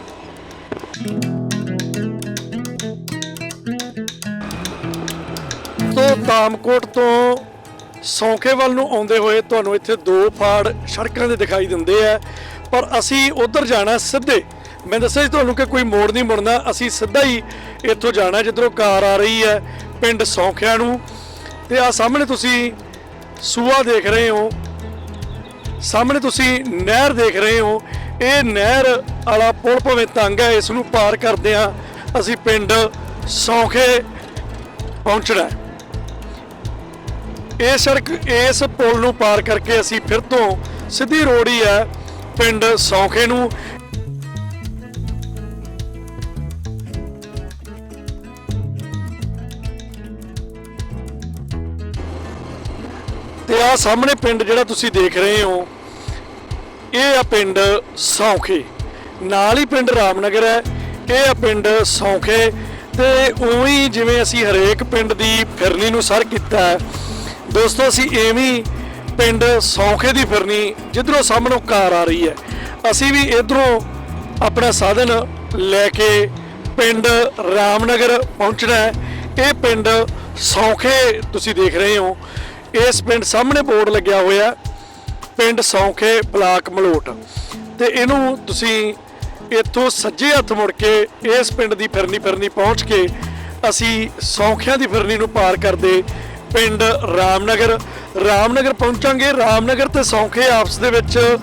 Speaker 1: ਤੋਂ ਤਾਮਕੋਟ ਤੋਂ ਸੌਂਖੇ ਵੱਲ ਨੂੰ ਆਉਂਦੇ ਹੋਏ ਤੁਹਾਨੂੰ ਇੱਥੇ ਦੋ ਫਾੜ ਸੜਕਾਂ ਦੇ ਦਿਖਾਈ ਦਿੰਦੇ ਆ, ਪਰ ਅਸੀਂ ਉਧਰ ਜਾਣਾ ਸਿੱਧੇ ਮੈਂ ਦੱਸਿਆ ਸੀ ਤੁਹਾਨੂੰ ਕਿ ਕੋਈ ਮੋੜ ਨਹੀਂ ਮੁੜਨਾ, ਅਸੀਂ ਸਿੱਧਾ ਹੀ ਇੱਥੋਂ ਜਾਣਾ, ਜਿੱਧਰੋਂ ਕਾਰ ਆ ਰਹੀ ਹੈ, ਪਿੰਡ ਸੌਂਖਿਆਂ ਨੂੰ। ਤੇ ਆ ਸਾਹਮਣੇ ਤੁਸੀਂ ਸੂਆ ਦੇਖ ਰਹੇ ਹੋ। ਸਾਹਮਣੇ ਤੁਸੀਂ ਨਹਿਰ ਦੇਖ ਰਹੇ ਹੋ। ਇਹ ਨਹਿਰ ਵਾਲਾ ਪੁਲ ਭਵੇਂ ਤੰਗ ਹੈ, ਇਸ ਨੂੰ ਪਾਰ ਕਰਦੇ ਆ ਅਸੀਂ ਪਿੰਡ ਸੌਂਖੇ ਪਹੁੰਚਣਾ ਇਹ ਸੜਕ ਇਸ ਪੁਲ ਨੂੰ ਪਾਰ ਕਰਕੇ ਅਸੀਂ ਫਿਰ ਤੋਂ ਸਿੱਧੀ ਰੋਡ ਹੀ ਹੈ, ਪਿੰਡ ਸੌਖੇ ਨੂੰ। ਤੇ ਆ ਸਾਹਮਣੇ ਪਿੰਡ ਜਿਹੜਾ ਤੁਸੀਂ ਦੇਖ ਰਹੇ ਹੋ, ਇਹ ਆ ਪਿੰਡ ਸੌਂਖੇ। ਨਾਲ ਹੀ ਪਿੰਡ ਰਾਮਨਗਰ ਹੈ, ਇਹ ਆ ਪਿੰਡ ਸੌਂਖੇ ਤੇ ਉਵੇਂ ਜਿਵੇਂ ਅਸੀਂ ਹਰੇਕ ਪਿੰਡ ਦੀ ਫਿਰਨੀ ਨੂੰ ਸਰ ਕੀਤਾ ਹੈ, ਦੋਸਤੋ ਅਸੀਂ ਐਵੇਂ ਪਿੰਡ ਸੌਂਖੇ ਦੀ ਫਿਰਨੀ ਜਿੱਧਰੋਂ ਸਾਹਮਣੋਂ ਕਾਰ ਆ ਰਹੀ ਹੈ। ਅਸੀਂ ਵੀ ਇਧਰੋਂ ਆਪਣਾ ਸਾਧਨ ਲੈ ਕੇ ਪਿੰਡ ਰਾਮਨਗਰ ਪਹੁੰਚਣਾ ਹੈ। ਇਹ ਪਿੰਡ ਸੌਖੇ ਤੁਸੀਂ ਦੇਖ ਰਹੇ ਹੋ। ਇਸ ਪਿੰਡ ਸਾਹਮਣੇ ਬੋਰਡ ਲੱਗਿਆ ਹੋਇਆ, ਪਿੰਡ ਸੌਂਖੇ ਬਲਾਕ ਮਲੋਟ। ਤੇ ਇਹਨੂੰ ਤੁਸੀਂ ਇੱਥੋਂ ਸੱਜੇ ਹੱਥ ਮੁੜ ਕੇ ਇਸ ਪਿੰਡ ਦੀ ਫਿਰਨੀ ਫਿਰਨੀ ਪਹੁੰਚ ਕੇ ਅਸੀਂ ਸੌਂਖਿਆਂ ਦੀ ਫਿਰਨੀ ਨੂੰ ਪਾਰ ਕਰਦੇ ਪਿੰਡ ਰਾਮਨਗਰ। ਰਾਮਨਗਰ ਪਹੁੰਚਾਂਗੇ। ਰਾਮਨਗਰ ਤੇ ਸੌਂਖੇ ਆਪਸ ਦੇ ਵਿੱਚ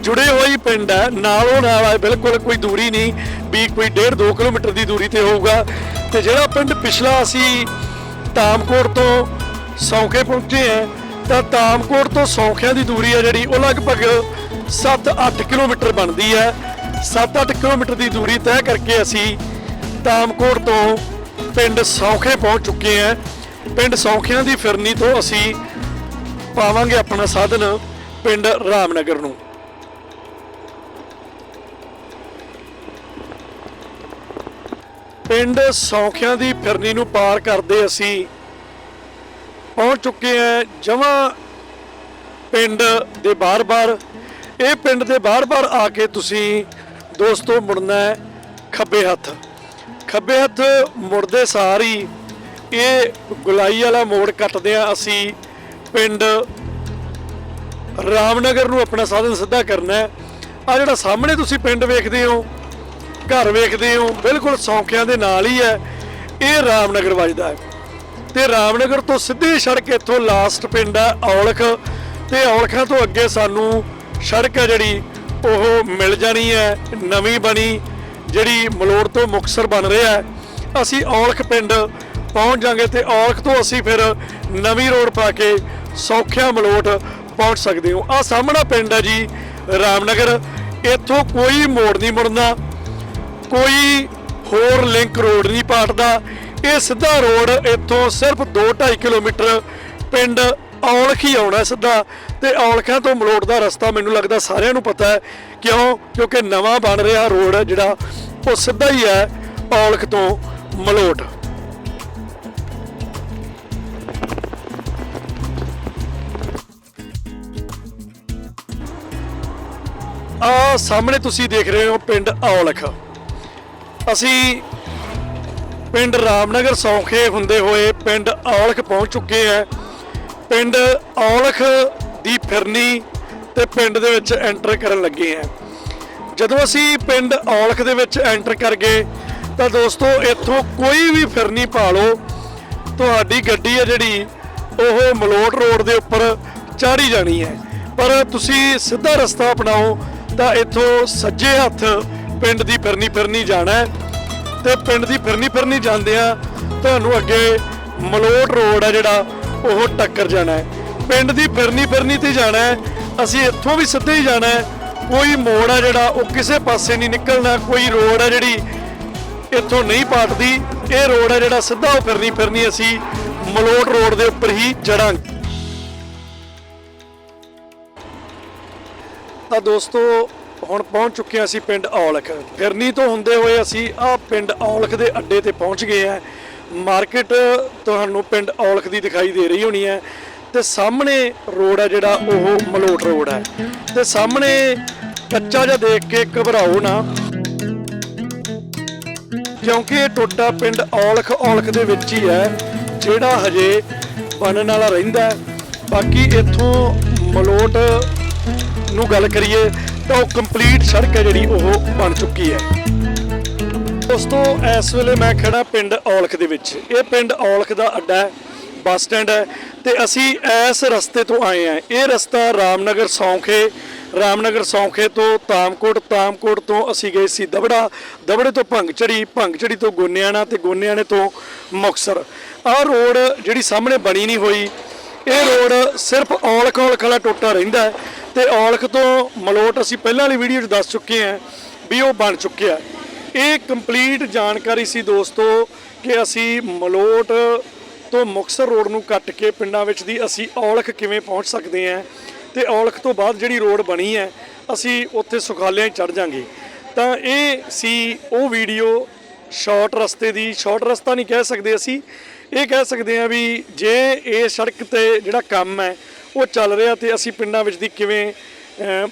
Speaker 1: ਜੁੜੇ ਹੋਏ ਪਿੰਡ ਹੈ। ਨਾਲੋਂ ਨਾਲ ਹੈ ਬਿਲਕੁਲ ਕੋਈ ਦੂਰੀ ਨਹੀਂ, ਵੀ ਕੋਈ 1.5 2 ਕਿਲੋਮੀਟਰ ਦੀ ਦੂਰੀ ਤੇ ਹੋਊਗਾ। ਤੇ ਜਿਹੜਾ ਪਿੰਡ ਪਿਛਲਾ ਅਸੀਂ ਤਾਮਕੋਟ ਤੋਂ ਸੌਖੇ ਪਹੁੰਚੇ ਹੈ। ਤਾਂ ਤਾਮਕੋਟ ਤੋਂ ਸੌਂਖਿਆਂ ਦੀ ਦੂਰੀ ਹੈ ਜਿਹੜੀ, ਉਹ ਲਗਭਗ 7-8 ਕਿਲੋਮੀਟਰ ਬਣਦੀ ਹੈ। 7-8 ਕਿਲੋਮੀਟਰ ਦੀ ਦੂਰੀ ਤੈਅ ਕਰਕੇ ਅਸੀਂ ਤਾਮਕੋਟ ਤੋਂ ਪਿੰਡ ਸੌਂਖੇ ਪਹੁੰਚ ਚੁੱਕੇ ਹਾਂ। ਪਿੰਡ ਸੌਂਖਿਆਂ ਦੀ ਫਿਰਨੀ ਤੋਂ ਅਸੀਂ ਪਾਵਾਂਗੇ ਆਪਣਾ ਸਾਧਨ ਪਿੰਡ ਰਾਮਨਗਰ ਨੂੰ। ਪਿੰਡ ਸੌਖਿਆਂ ਦੀ ਫਿਰਨੀ ਨੂੰ ਪਾਰ ਕਰਦੇ ਅਸੀਂ ਪਹੁੰਚ ਚੁੱਕੇ ਹਾਂ ਜਮਾ ਪਿੰਡ ਦੇ ਬਾਰ-ਬਾਰ। ਇਹ ਪਿੰਡ ਦੇ ਬਾਰ-ਬਾਰ ਆ ਕੇ ਤੁਸੀਂ ਦੋਸਤੋ ਮੁੜਨਾ ਹੈ ਖੱਬੇ ਹੱਥ। ਖੱਬੇ ਹੱਥ ਮੁੜਦੇ ਸਾਰ ਹੀ ਇਹ ਗੁਲਾਈ ਵਾਲਾ ਮੋੜ ਕੱਟਦੇ ਆ ਅਸੀਂ। ਪਿੰਡ ਰਾਮਨਗਰ ਨੂੰ ਆਪਣਾ ਸਾਧਨ ਸਿੱਧਾ ਕਰਨਾ ਹੈ। ਆ ਜਿਹੜਾ ਸਾਹਮਣੇ ਤੁਸੀਂ ਪਿੰਡ ਵੇਖਦੇ ਹੋ, ਘਰ ਵੇਖਦੇ ਹੋ, ਬਿਲਕੁਲ ਸੌਂਖਿਆਂ ਦੇ ਨਾਲ ਹੀ ਹੈ। ਇਹ ਰਾਮਨਗਰ ਵੱਜਦਾ ਹੈ। ਤੇ ਰਾਮਨਗਰ ਤੋਂ ਸਿੱਧੀ ਸੜਕ ਇੱਥੋਂ ਲਾਸਟ ਪਿੰਡ ਹੈ ਔਲਖ। ਤੇ ਔਲਖਾਂ ਤੋਂ ਅੱਗੇ ਸਾਨੂੰ ਸੜਕ ਹੈ ਜਿਹੜੀ, ਉਹ ਮਿਲ ਜਾਣੀ ਹੈ, ਨਵੀਂ ਬਣੀ, ਜਿਹੜੀ ਮਲੋੜ ਤੋਂ ਮੁਕਸਰ ਬਣ ਰਿਹਾ ਹੈ। ਅਸੀਂ ਔਲਖ ਪਿੰਡ ਪਹੁੰਚ ਜਾਾਂਗੇ ਤੇ ਔਲਖ ਤੋਂ ਅਸੀਂ ਫਿਰ ਨਵੀਂ ਰੋਡ ਪਾ ਕੇ ਸੌਖਿਆ ਮਲੋਟ ਪਹੁੰਚ ਸਕਦੇ ਹੋ। ਆ ਸਾਹਮਣਾ ਪਿੰਡ ਹੈ ਜੀ, ਰਾਮਨਗਰ। ਇੱਥੋਂ ਕੋਈ ਮੋੜ ਨਹੀਂ ਮੁੜਨਾ, ਕੋਈ ਹੋਰ ਲਿੰਕ ਰੋਡ ਨਹੀਂ ਪਾਟਦਾ। ਇਹ ਸਿੱਧਾ ਰੋਡ ਇੱਥੋਂ ਸਿਰਫ 2.5 ਕਿਲੋਮੀਟਰ ਪਿੰਡ ਔਲਖ ਹੀ ਆਉਣਾ ਸਿੱਧਾ ਤੇ ਔਲਖਾਂ ਤੋਂ ਮਲੋਟ ਦਾ ਰਸਤਾ ਮੈਨੂੰ ਲੱਗਦਾ ਸਾਰਿਆਂ ਨੂੰ ਪਤਾ ਹੈ। ਕਿਉਂ? ਕਿਉਂਕਿ ਨਵਾਂ ਬਣ ਰਿਹਾ ਰੋਡ ਜਿਹੜਾ, ਉਹ ਸਿੱਧਾ ਹੀ ਹੈ ਔਲਖ ਤੋਂ ਮਲੋਟ। ਆ ਸਾਹਮਣੇ ਤੁਸੀਂ ਦੇਖ ਰਹੇ ਹੋ ਪਿੰਡ ਔਲਖ। ਅਸੀਂ ਪਿੰਡ ਰਾਮਨਗਰ ਸੌਖੇ ਹੁੰਦੇ ਹੋਏ ਪਿੰਡ ਔਲਖ ਪਹੁੰਚ ਚੁੱਕੇ ਆ ਪਿੰਡ ਔਲਖ ਦੀ ਫਿਰਨੀ ਤੇ ਪਿੰਡ ਦੇ ਵਿੱਚ ਐਂਟਰ ਕਰਨ ਲੱਗੇ ਆ ਜਦੋਂ ਅਸੀਂ ਪਿੰਡ ਔਲਖ ਦੇ ਵਿੱਚ ਐਂਟਰ ਕਰ ਗਏ, ਤਾਂ ਦੋਸਤੋ ਇੱਥੋਂ ਕੋਈ ਵੀ ਫਿਰਨੀ ਪਾ ਲਓ ਤੁਹਾਡੀ ਗੱਡੀ ਹੈ ਜਿਹੜੀ, ਉਹ ਮਲੋਟ ਰੋਡ ਦੇ ਉੱਪਰ ਚਾੜੀ ਜਾਣੀ ਹੈ। ਪਰ ਤੁਸੀਂ ਸਿੱਧਾ ਰਸਤਾ ਅਪਣਾਓ, ਤਾਂ ਇੱਥੋਂ ਸੱਜੇ ਹੱਥ ਪਿੰਡ ਦੀ ਫਿਰਨੀ ਫਿਰਨੀ ਜਾਣਾ ਹੈ। ਤੇ ਪਿੰਡ ਦੀ ਫਿਰਨੀ ਫਿਰਨੀ ਜਾਂਦੇ ਆ, ਤੁਹਾਨੂੰ ਅੱਗੇ ਮਲੋਟ ਰੋਡ ਆ ਜਿਹੜਾ, ਉਹ ਟੱਕਰ ਜਾਣਾ ਹੈ। ਪਿੰਡ ਦੀ ਫਿਰਨੀ ਫਿਰਨੀ ਤੇ ਜਾਣਾ ਹੈ, ਅਸੀਂ ਇੱਥੋਂ ਵੀ ਸਿੱਧੇ ਹੀ ਜਾਣਾ ਹੈ। ਕੋਈ ਮੋੜ ਆ ਜਿਹੜਾ, ਉਹ ਕਿਸੇ ਪਾਸੇ ਨਹੀਂ ਨਿਕਲਣਾ, ਕੋਈ ਰੋਡ ਆ ਜਿਹੜੀ ਇੱਥੋਂ ਨਹੀਂ ਪਾਟਦੀ, ਇਹ ਰੋਡ ਆ ਜਿਹੜਾ ਸਿੱਧਾ ਉਹ ਫਿਰਨੀ ਫਿਰਨੀ ਅਸੀਂ ਮਲੋਟ ਰੋਡ ਦੇ ਉੱਪਰ ਹੀ ਜੜਾਂਗੇ। ਤਾਂ ਦੋਸਤੋ ਹੁਣ ਪਹੁੰਚ ਚੁੱਕੇ ਹਾਂ ਅਸੀਂ ਪਿੰਡ ਔਲਖ। ਫਿਰਨੀ ਤੋਂ ਹੁੰਦੇ ਹੋਏ ਅਸੀਂ ਆ ਪਿੰਡ ਔਲਖ ਦੇ ਅੱਡੇ ਤੇ ਪਹੁੰਚ ਗਏ ਆ ਮਾਰਕੀਟ ਤੁਹਾਨੂੰ ਪਿੰਡ ਔਲਖ ਦੀ ਦਿਖਾਈ ਦੇ ਰਹੀ ਹੋਣੀ ਹੈ। ਤੇ ਸਾਹਮਣੇ ਰੋਡ ਹੈ ਜਿਹੜਾ, ਉਹ ਮਲੋਟ ਰੋਡ ਹੈ। ਤੇ ਸਾਹਮਣੇ ਕੱਚਾ ਜਿਹਾ ਦੇਖ ਕੇ ਘਬਰਾਓ ਨਾ। ਕਿਉਂਕਿ ਇਹ ਟੋਟਾ ਪਿੰਡ ਔਲਖ ਔਲਖ ਦੇ ਵਿੱਚ ਹੀ ਹੈ, ਜਿਹੜਾ ਹਜੇ ਬਣਨ ਵਾਲਾ ਰਹਿੰਦਾ ਬਾਕੀ ਇੱਥੋਂ ਮਲੋਟ ਨੂੰ ਗੱਲ ਕਰੀਏ ਤਾਂ ਉਹ ਕੰਪਲੀਟ ਸੜਕ ਹੈ ਜਿਹੜੀ ਉਹ ਬਣ ਚੁੱਕੀ ਹੈ। ਦੋਸਤੋ, ਇਸ ਵੇਲੇ ਮੈਂ ਖੜਾ ਪਿੰਡ ਔਲਖ ਦੇ ਵਿੱਚ। ਇਹ ਪਿੰਡ ਔਲਖ ਦਾ ਅੱਡਾ ਹੈ, ਬੱਸ ਸਟੈਂਡ ਹੈ ਤੇ ਅਸੀਂ ਇਸ ਰਸਤੇ ਤੋਂ ਆਏ ਆ ਇਹ ਰਸਤਾ ਰਾਮਨਗਰ ਸੌਂਖੇ ਰਾਮਨਗਰ ਸੌਂਖੇ ਤੋਂ ਤਾਮਕੋਟ ਤਾਮਕੋਟ ਤੋਂ ਅਸੀਂ ਗਏ ਸੀ ਦਬੜਾ। ਦਬੜੇ ਤੋਂ ਭੰਗਚੜੀ ਭੰਗਚੜੀ ਤੋਂ ਗੋਨਿਆਣਾ ਤੇ ਗੋਨਿਆਣੇ ਤੋਂ ਮੁਕਸਰ ਆਹ ਰੋਡ ਜਿਹੜੀ ਸਾਹਮਣੇ ਬਣੀ ਨਹੀਂ ਹੋਈ, ਇਹ ਰੋਡ ਸਿਰਫ ਔਲਖ ਔਲਖ ਵਾਲਾ ਟੋਟਾ ਰਹਿੰਦਾ ਤੇ ਔਲਖ ਤੋਂ ਮਲੋਟ ਅਸੀਂ ਪਹਿਲਾਂ ਵਾਲੀ ਵੀਡੀਓ 'ਚ ਦੱਸ ਚੁੱਕੇ ਹਾਂ ਵੀ ਉਹ ਬਣ ਚੁੱਕਿਆ। ਇਹ ਕੰਪਲੀਟ ਜਾਣਕਾਰੀ ਸੀ ਦੋਸਤੋ ਕਿ ਅਸੀਂ ਮਲੋਟ ਤੋਂ ਮੁਕਸਰ ਰੋਡ ਨੂੰ ਕੱਟ ਕੇ ਪਿੰਡਾਂ ਵਿੱਚ ਦੀ ਅਸੀਂ ਔਲਖ ਕਿਵੇਂ ਪਹੁੰਚ ਸਕਦੇ ਹਾਂ ਤੇ ਔਲਖ ਤੋਂ ਬਾਅਦ ਜਿਹੜੀ ਰੋਡ ਬਣੀ ਹੈ, ਅਸੀਂ ਉੱਥੇ ਸੁਖਾਲਿਆਂ ਚੜ ਜਾਾਂਗੇ ਤਾਂ ਇਹ ਸੀ ਉਹ ਵੀਡੀਓ ਸ਼ਾਰਟ ਰਸਤੇ ਦੀ। ਸ਼ਾਰਟ ਰਸਤਾ ਨਹੀਂ ਕਹਿ ਸਕਦੇ ਅਸੀਂ। ਇਹ ਕਹਿ ਸਕਦੇ ਹਾਂ ਵੀ ਜੇ ਇਹ ਸੜਕ ਤੇ ਜਿਹੜਾ ਕੰਮ ਹੈ ਉਹ ਚੱਲ ਰਿਹਾ ਤੇ ਅਸੀਂ ਪਿੰਡਾਂ ਵਿੱਚ ਦੀ ਕਿਵੇਂ ਅਮ,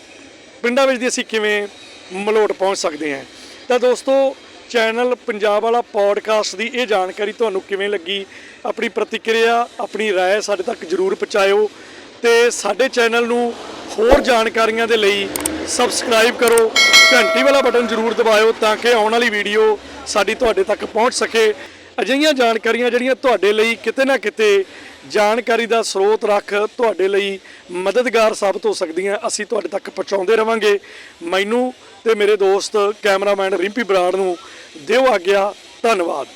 Speaker 1: ਪਿੰਡਾਂ ਵਿੱਚ ਦੀ ਅਸੀਂ ਕਿਵੇਂ ਮਲੋਟ ਪਹੁੰਚ ਸਕਦੇ ਹਾਂ ਤਾਂ ਦੋਸਤੋ ਚੈਨਲ ਪੰਜਾਬ ਵਾਲਾ ਪੋਡਕਾਸਟ ਦੀ ਇਹ ਜਾਣਕਾਰੀ ਤੁਹਾਨੂੰ ਕਿਵੇਂ ਲੱਗੀ ਆਪਣੀ ਪ੍ਰਤੀਕਿਰਿਆ ਆਪਣੀ رائے ਸਾਡੇ ਤੱਕ ਜਰੂਰ ਪਹੁੰਚਾਇਓ ਤੇ ਸਾਡੇ ਚੈਨਲ ਨੂੰ ਹੋਰ ਜਾਣਕਾਰੀਆਂ ਦੇ ਲਈ ਸਬਸਕ੍ਰਾਈਬ ਕਰੋ ਘੰਟੀ ਵਾਲਾ ਬਟਨ ਜਰੂਰ ਦਬਾਇਓ ਤਾਂ ਕਿ ਆਉਣ ਵਾਲੀ ਵੀਡੀਓ ਸਾਡੀ ਤੁਹਾਡੇ ਤੱਕ ਪਹੁੰਚ ਸਕੇ ਅਜਿਹੀਆਂ ਜਾਣਕਾਰੀਆਂ ਜਿਹੜੀਆਂ ਤੁਹਾਡੇ ਲਈ ਕਿਤੇ ਨਾ ਕਿਤੇ ਜਾਣਕਾਰੀ ਦਾ ਸਰੋਤ ਰੱਖ ਤੁਹਾਡੇ ਲਈ ਮਦਦਗਾਰ ਸਾਬਤ ਹੋ ਸਕਦੀਆਂ। ਅਸੀਂ ਤੁਹਾਡੇ ਤੱਕ ਪਹੁੰਚਾਉਂਦੇ ਰਵਾਂਗੇ। ਮੈਨੂੰ ਤੇ ਮੇਰੇ ਦੋਸਤ ਕੈਮਰਾਮੈਨ ਰਿੰਪੀ ਬਰਾੜ ਨੂੰ ਦਿਓ ਆਗਿਆ। ਧੰਨਵਾਦ।